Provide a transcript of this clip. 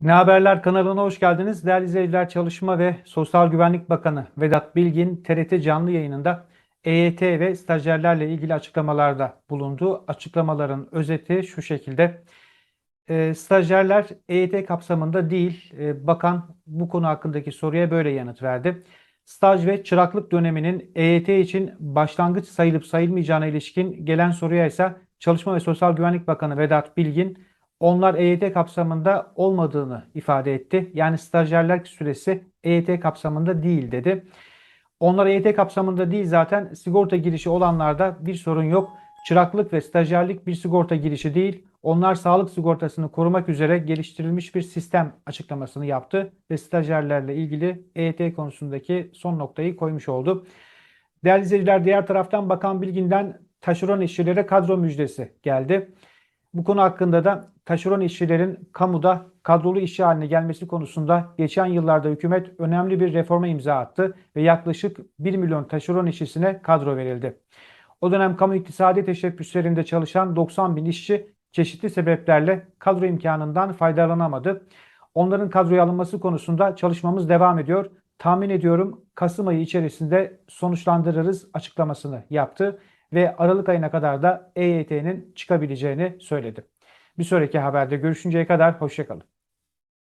Ne Haberler kanalına hoş geldiniz. Değerli izleyiciler, Çalışma ve Sosyal Güvenlik Bakanı Vedat Bilgin TRT canlı yayınında EYT ve stajyerlerle ilgili açıklamalarda bulundu. Açıklamaların özeti şu şekilde. E, stajyerler EYT kapsamında değil. E, bakan bu konu hakkındaki soruya böyle yanıt verdi. Staj ve çıraklık döneminin EYT için başlangıç sayılıp sayılmayacağına ilişkin gelen soruya ise Çalışma ve Sosyal Güvenlik Bakanı Vedat Bilgin onlar EYT kapsamında olmadığını ifade etti. Yani stajyerler süresi EYT kapsamında değil dedi. Onlar EYT kapsamında değil zaten sigorta girişi olanlarda bir sorun yok. Çıraklık ve stajyerlik bir sigorta girişi değil. Onlar sağlık sigortasını korumak üzere geliştirilmiş bir sistem açıklamasını yaptı ve stajyerlerle ilgili EYT konusundaki son noktayı koymuş oldu. Değerli izleyiciler diğer taraftan Bakan Bilgin'den taşeron işçilere kadro müjdesi geldi. Bu konu hakkında da taşeron işçilerin kamuda kadrolu işçi haline gelmesi konusunda geçen yıllarda hükümet önemli bir reforma imza attı ve yaklaşık 1 milyon taşeron işçisine kadro verildi. O dönem kamu iktisadi teşebbüslerinde çalışan 90 bin işçi çeşitli sebeplerle kadro imkanından faydalanamadı. Onların kadroya alınması konusunda çalışmamız devam ediyor. Tahmin ediyorum Kasım ayı içerisinde sonuçlandırırız açıklamasını yaptı ve Aralık ayına kadar da EYT'nin çıkabileceğini söyledi. Bir sonraki haberde görüşünceye kadar hoşçakalın.